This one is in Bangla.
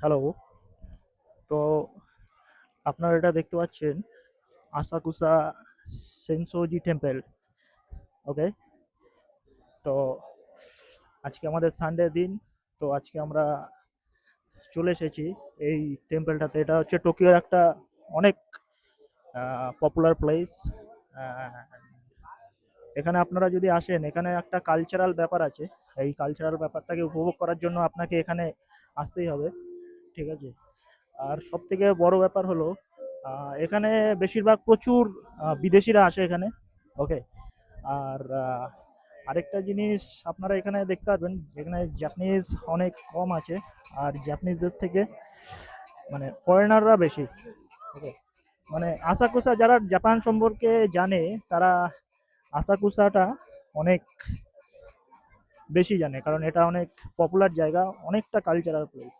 হ্যালো তো আপনারা এটা দেখতে পাচ্ছেন আসাকুসা সেনসোজি টেম্পেল ওকে তো আজকে আমাদের সানডে দিন, তো আজকে আমরা চলে এসেছি এই টেম্পেলটাতে এটা হচ্ছে টোকিওর একটা অনেক পপুলার প্লেস এখানে আপনারা যদি আসেন, এখানে একটা কালচারাল ব্যাপার আছে। এই কালচারাল ব্যাপারটাকে উপভোগ করার জন্য আপনাকে এখানে আসতেই হবে। ঠিক আছে? আর সব থেকে বড় ব্যাপার হলো এখানে বেশিরভাগ প্রচুর বিদেশিরা আসে এখানে ওকে আর আরেকটা জিনিস আপনারা এখানে দেখতে পারবেন, এখানে জাপানিজ অনেক কম আছে, আর জাপানিজদের থেকে মানে ফরেনাররা বেশি ওকে মানে আসাকুসা যারা জাপান সম্পর্কে জানে, তারা আসাকুসাটা অনেক বেশি জানে, কারণ এটা অনেক পপুলার জায়গা, অনেকটা কালচারাল প্লেস